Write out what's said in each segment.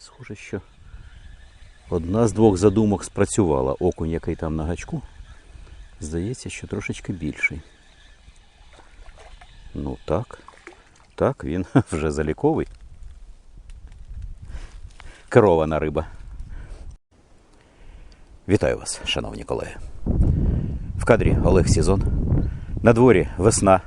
І схоже, що одна з двох задумок спрацювала. Окунь, який там на гачку, здається, що трошечки більший. Ну так, так, він вже заліковий. Керована риба. Вітаю вас, шановні колеги. В кадрі Олег Сізон. На дворі весна.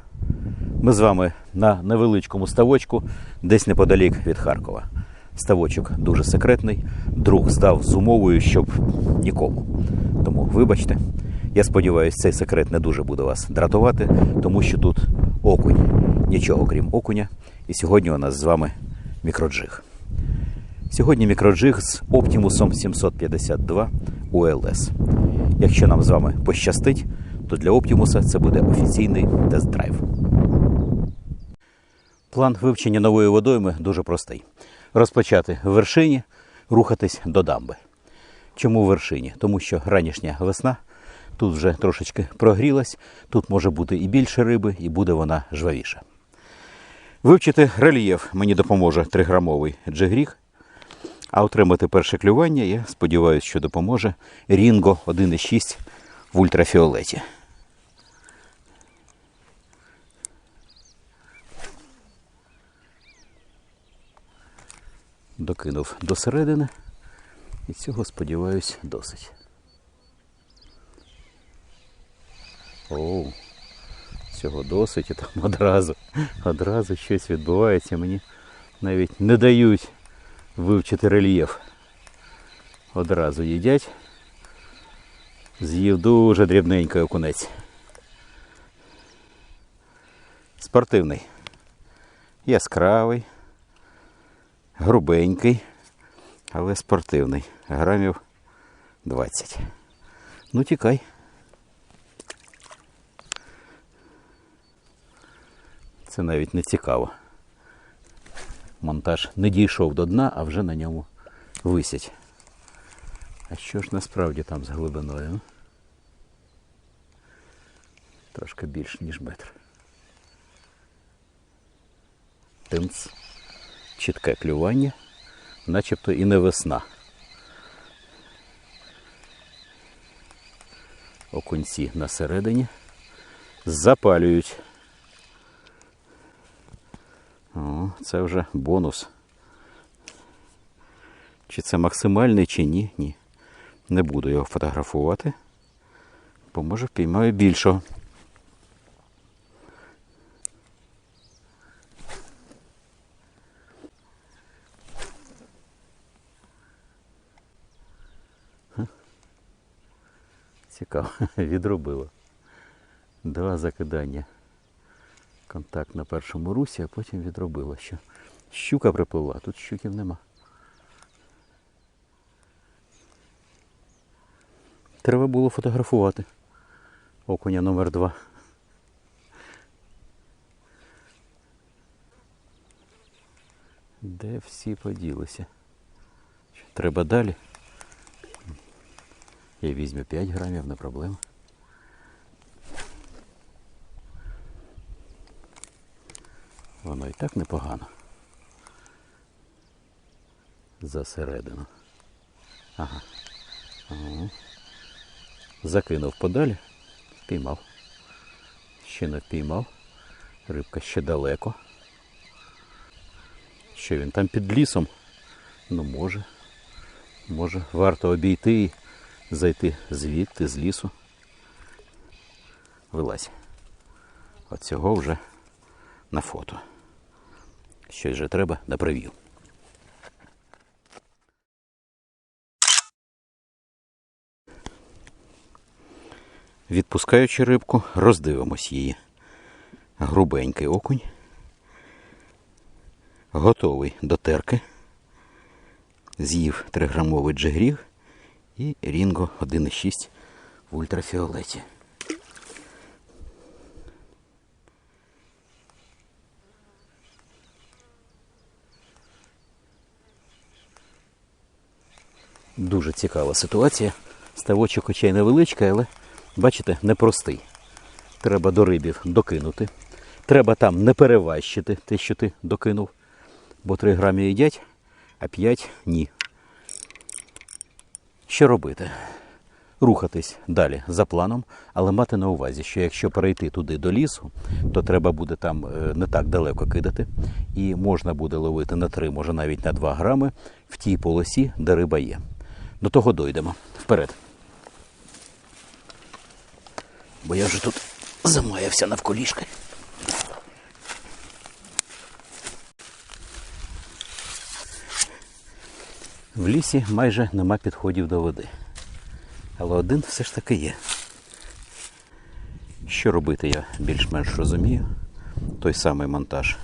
Ми з вами на невеличкому ставочку, десь неподалік від Харкова. Ставочок дуже секретний. Друг здав з умовою, щоб нікому. Тому вибачте. Я сподіваюся, цей секрет не дуже буде вас дратувати, тому що тут окунь. Нічого крім окуня. І сьогодні у нас з вами мікроджиг. Сьогодні мікроджиг з Optimus 752 ULS. Якщо нам з вами пощастить, то для Оптімуса це буде офіційний тест-драйв. План вивчення нової водойми дуже простий: розпочати в вершині, рухатись до дамби. Чому в вершині? Тому що ранішня весна тут вже трошечки прогрілась, тут може бути і більше риби, і буде вона жвавіша. Вивчити рельєф мені допоможе 3-грамовий джигріг, а отримати перше клювання, я сподіваюся, що допоможе Рінго 1,6 в ультрафіолеті. Докинув до середини. І цього, сподіваюсь, досить. Оу, цього досить і там одразу, одразу щось відбувається. Мені навіть не дають вивчити рельєф. Одразу їдять. З'їв дуже дрібненький окунець. Спортивний. Яскравий, грубенький, але спортивний. Грамів 20. Ну тікай. Це навіть не цікаво. Монтаж не дійшов до дна, а вже на ньому висять. А що ж насправді там з глибиною? Трошки більш, ніж метр. Тимц. Чітке клювання, начебто і не весна. Окунці на середині запалюють. О, це вже бонус. Чи це максимальний, чи ні? Ні. Не буду його фотографувати, бо може впіймаю більшого. Цікаво, відробило. Два закидання. Контакт на першому русі, а потім відробило, що щука припливла, тут щуків нема. Треба було фотографувати. Окуня номер два. Де всі поділися? Треба далі. Я візьму 5 грамів, не проблема. Воно і так непогано. Засередину. Ага. Ага. Закинув подалі, впіймав. Ще не впіймав. Рибка ще далеко. Що він там під лісом? Ну може. Може варто обійти зайти звідти, з лісу. Вилазь. От цього вже на фото. Щось же треба на прев'ю. Відпускаючи рибку, роздивимось її. Грубенький окунь. Готовий до терки. З'їв 3-грамовий джигріг і Рінго 1,6 в ультрафіолеті. Дуже цікава ситуація. Ставочок хоча й невеличкий, але бачите, непростий. Треба до рибів докинути. Треба там не переващити те, що ти докинув. Бо 3 грамі їдять, а 5 ні. Що робити? Рухатись далі за планом, але мати на увазі, що якщо перейти туди до лісу, то треба буде там е, не так далеко кидати, і можна буде ловити на 3, може навіть на 2 грами в тій полосі, де риба є. До того дойдемо. Вперед. Бо я вже тут замаявся навколішки. В лісі майже нема підходів до води. Але один все ж таки є. Що робити, я більш-менш розумію. Той самий монтаж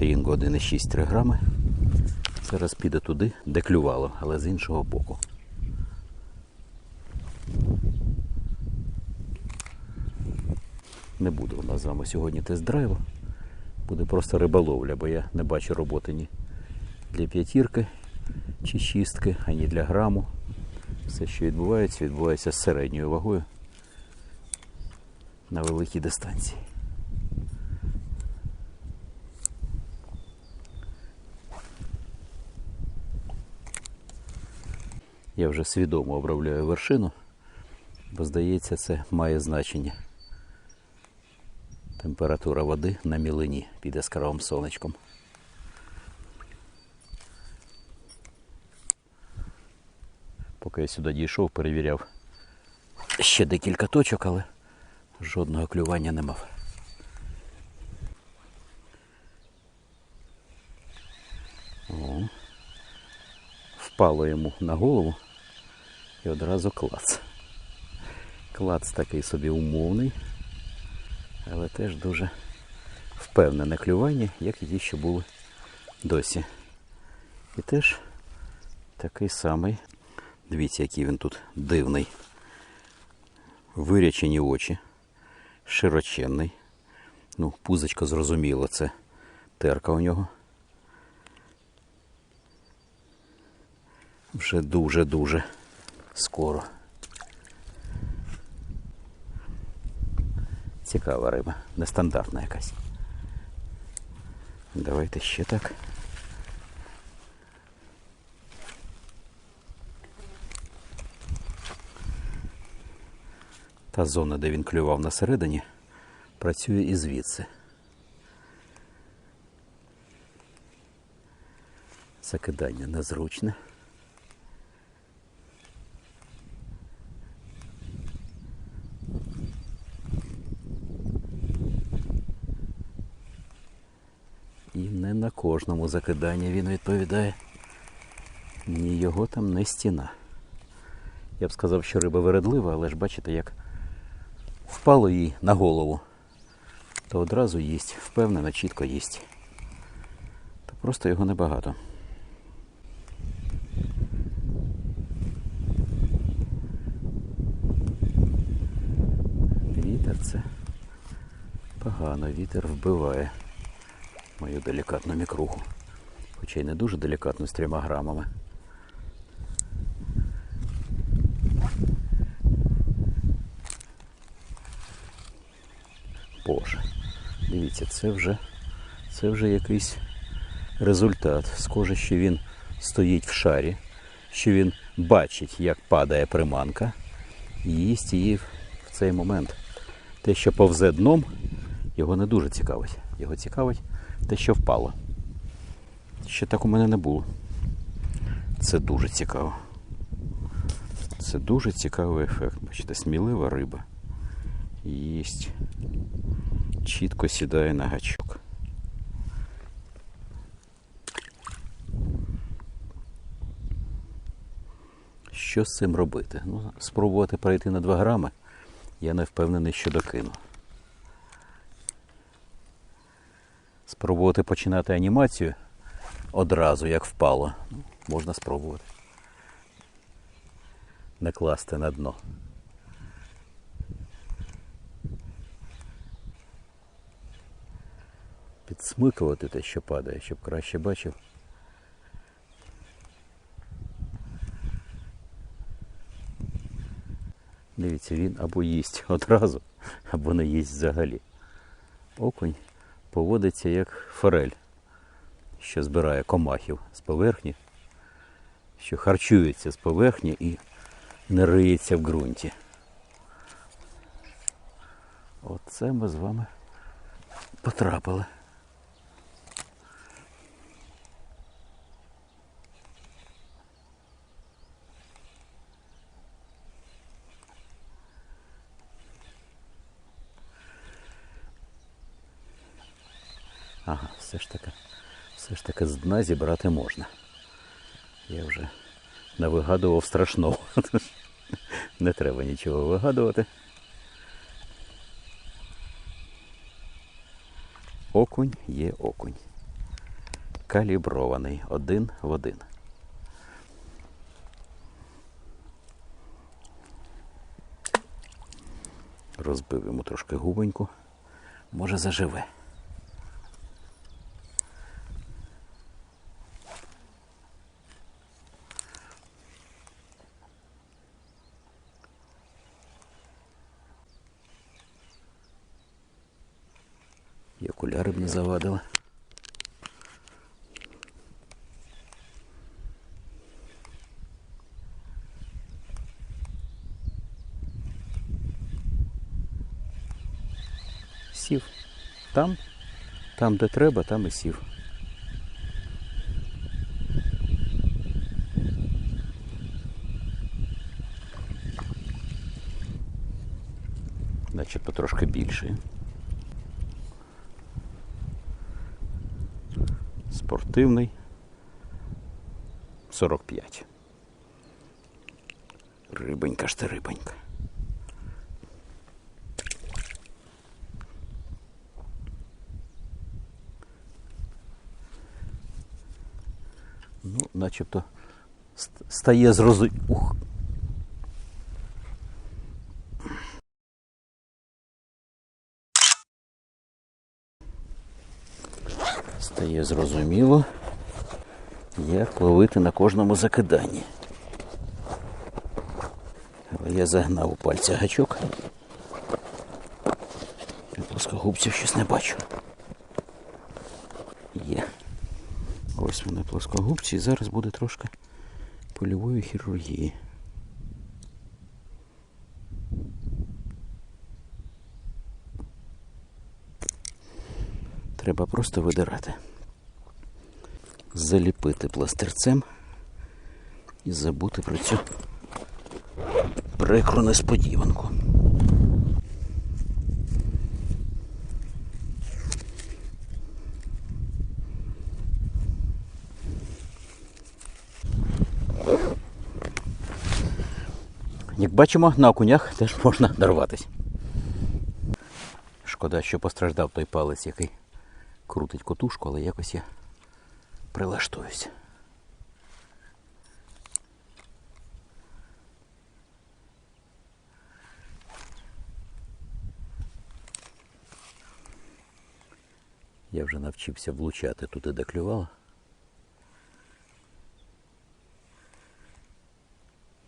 Рінго 1,6 3 грами. Зараз піде туди, де клювало, але з іншого боку. Не буде у нас з вами сьогодні тест-драйву. Буде просто риболовля, бо я не бачу роботи ні для п'ятірки чи шістки, ані для граму. Все, що відбувається, відбувається з середньою вагою на великій дистанції. Я вже свідомо обробляю вершину, бо здається, це має значення. Температура води на мілині під яскравим сонечком. Поки я сюди дійшов, перевіряв ще декілька точок, але жодного клювання не мав. О, впало йому на голову і одразу клац. Клац такий собі умовний, але теж дуже впевнене клювання, як і ті, що були досі. І теж такий самий Дивіться, який він тут дивний. Вирячені очі, широченний. Ну, пузочка зрозуміло, це терка у нього. Вже дуже-дуже скоро. Цікава риба, нестандартна якась. Давайте ще так. Та зона, де він клював на середині, працює і звідси. Закидання незручне. І не на кожному закиданні він відповідає. Ні його там не стіна. Я б сказав, що риба вередлива, але ж бачите, як впало їй на голову, то одразу їсть, впевнено, чітко їсть. То просто його небагато. Вітер це погано, вітер вбиває мою делікатну мікруху. Хоча й не дуже делікатну з трьома грамами. Дивіться, це вже, це вже якийсь результат. Схоже, що він стоїть в шарі, що він бачить, як падає приманка, і їсть її в цей момент. Те, що повзе дном, його не дуже цікавить. Його цікавить те, що впало. Ще так у мене не було. Це дуже цікаво. Це дуже цікавий ефект. Бачите, смілива риба. Їсть чітко сідає на гачок. Що з цим робити? Ну, спробувати перейти на 2 грами. Я не впевнений, що докину. Спробувати починати анімацію одразу, як впало. Ну, можна спробувати. Не класти на дно. Підсмикувати те, що падає, щоб краще бачив. Дивіться, він або їсть одразу, або не їсть взагалі. Окунь поводиться як форель. що збирає комахів з поверхні, що харчується з поверхні і не риється в ґрунті. Оце ми з вами потрапили. Ага, все ж таки, все ж таки з дна зібрати можна. Я вже навигадував страшного. Не треба нічого вигадувати. Окунь є окунь. Калібрований один в один. Розбив йому трошки губоньку. Може заживе. І окуляри б не завадили. Сів. Там, там, де треба, там і сів. Начебто трошки більший. Спортивний 45. Рибонька ж ти рибонька. Ну, начебто ст- стає зрозу... Стає зрозуміло, як ловити на кожному закиданні. Але я загнав у пальця гачок. Плоскогубців щось не бачу. Є. Ось вони плоскогубці, і зараз буде трошки польової хірургії. Треба просто видирати. Заліпити пластирцем і забути про цю прикру несподіванку. Як бачимо, на окунях теж можна даруватись. Шкода, що постраждав той палець, який крутить котушку, але якось я прилаштуюсь. Я вже навчився влучати туди, де клювало.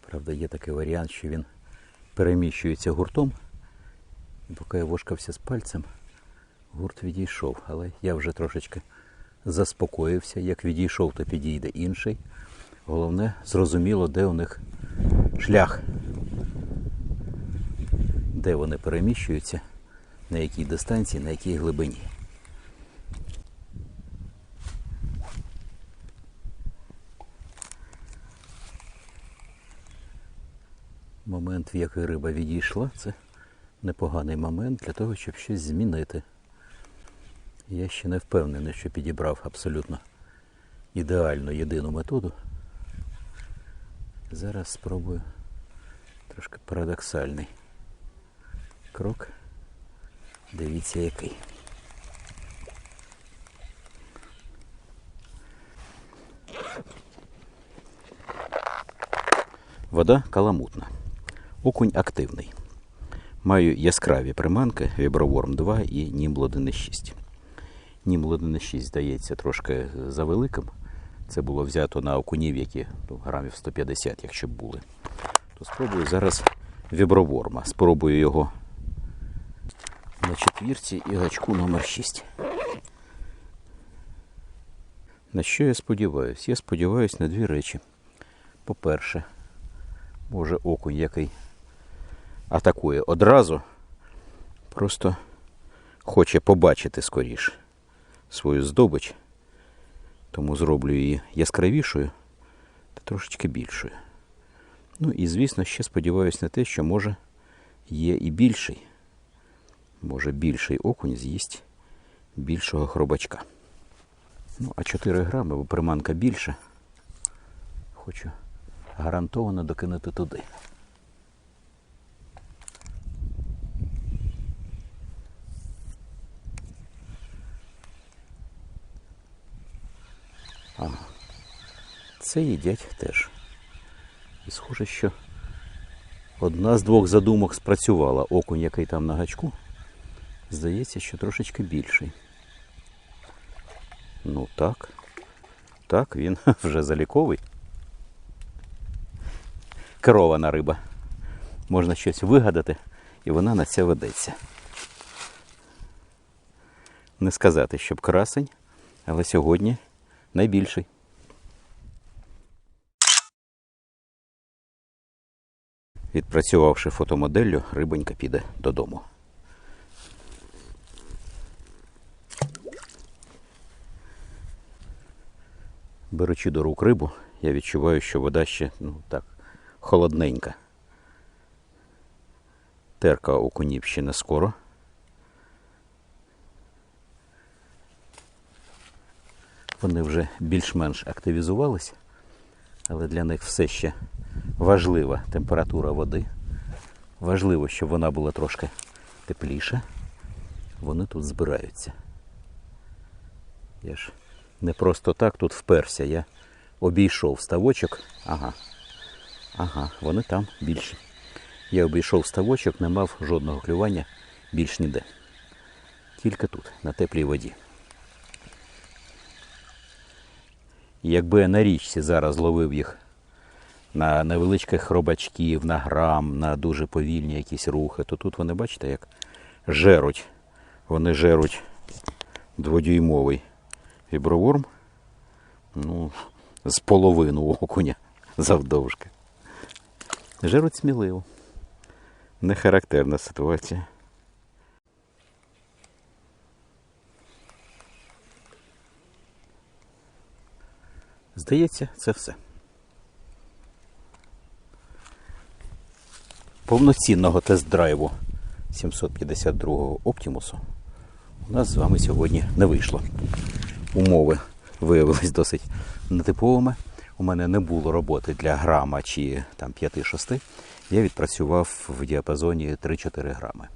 Правда, є такий варіант, що він переміщується гуртом. І поки я вошкався з пальцем, гурт відійшов. Але я вже трошечки заспокоївся. Як відійшов, то підійде інший. Головне, зрозуміло, де у них шлях, де вони переміщуються, на якій дистанції, на якій глибині. Момент, в який риба відійшла, це непоганий момент для того, щоб щось змінити. Я ще не впевнений, що підібрав абсолютно ідеальну єдину методу. Зараз спробую трошки парадоксальний крок. Дивіться який. Вода каламутна. Окунь активний. Маю яскраві приманки Віброворм 2 і Німблодини 6. Німлоди на 6, здається, трошки е, завеликим. Це було взято на окунів, які ну, грамів 150, якщо б були. То спробую зараз віброворма. Спробую його на четвірці і гачку номер 6 На що я сподіваюся? Я сподіваюся на дві речі. По-перше, може окунь який атакує одразу, просто хоче побачити скоріше свою здобич, тому зроблю її яскравішою та трошечки більшою. Ну і, звісно, ще сподіваюся на те, що може є і більший. Може більший окунь з'їсть більшого хробачка. Ну, а 4 грами, бо приманка більша. Хочу гарантовано докинути туди. Ага. Це їдять теж. І схоже, що одна з двох задумок спрацювала. Окунь, який там на гачку, здається, що трошечки більший. Ну так. Так, він вже заліковий. Керована риба. Можна щось вигадати, і вона на це ведеться. Не сказати, щоб красень, але сьогодні найбільший. Відпрацювавши фотомоделлю, рибонька піде додому. Беручи до рук рибу, я відчуваю, що вода ще ну, так, холодненька. Терка окунів ще не скоро. Вони вже більш-менш активізувалися, але для них все ще важлива температура води. Важливо, щоб вона була трошки тепліша. Вони тут збираються. Я ж не просто так тут вперся. Я обійшов ставочок. Ага. Ага, вони там більші. Я обійшов ставочок, не мав жодного клювання більш ніде. Тільки тут, на теплій воді. Якби я на річці зараз ловив їх на невеличких хробачків, на грам, на дуже повільні якісь рухи, то тут вони, бачите, як жеруть. Вони жеруть дводюймовий віброворм ну, з половину окуня завдовжки. Жеруть сміливо. Не характерна ситуація. Здається, це все. Повноцінного тест-драйву 752-го Оптимусу у нас з вами сьогодні не вийшло. Умови виявились досить нетиповими. У мене не було роботи для грама чи там 5-6. Я відпрацював в діапазоні 3-4 грами.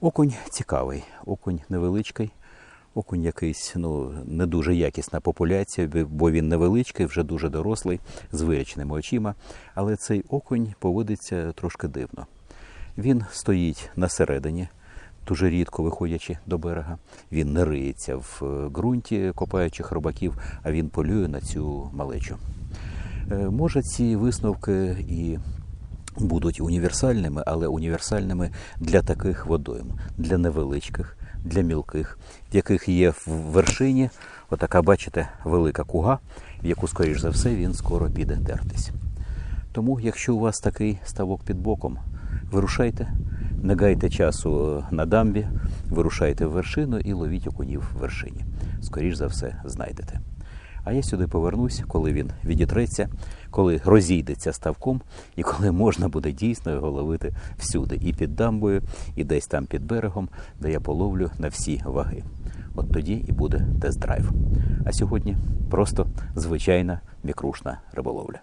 Окунь цікавий, окунь невеличкий, окунь якийсь ну, не дуже якісна популяція, бо він невеличкий, вже дуже дорослий, з вирічними очима. Але цей окунь поводиться трошки дивно. Він стоїть на середині, дуже рідко виходячи до берега. Він не риється в е, ґрунті, копаючи хробаків, а він полює на цю малечу. Е, Може, ці висновки і будуть універсальними, але універсальними для таких водойм, для невеличких, для мілких, в яких є в вершині отака, бачите, велика куга, в яку, скоріш за все, він скоро піде тертись. Тому, якщо у вас такий ставок під боком, вирушайте, не гайте часу е, на дамбі, вирушайте в вершину і ловіть окунів в вершині. Скоріш за все, знайдете. А я сюди повернусь, коли він відітреться, коли розійдеться ставком, і коли можна буде дійсно його ловити всюди, і під дамбою, і десь там під берегом, де я половлю на всі ваги. От тоді і буде тест-драйв. А сьогодні просто звичайна мікрушна риболовля.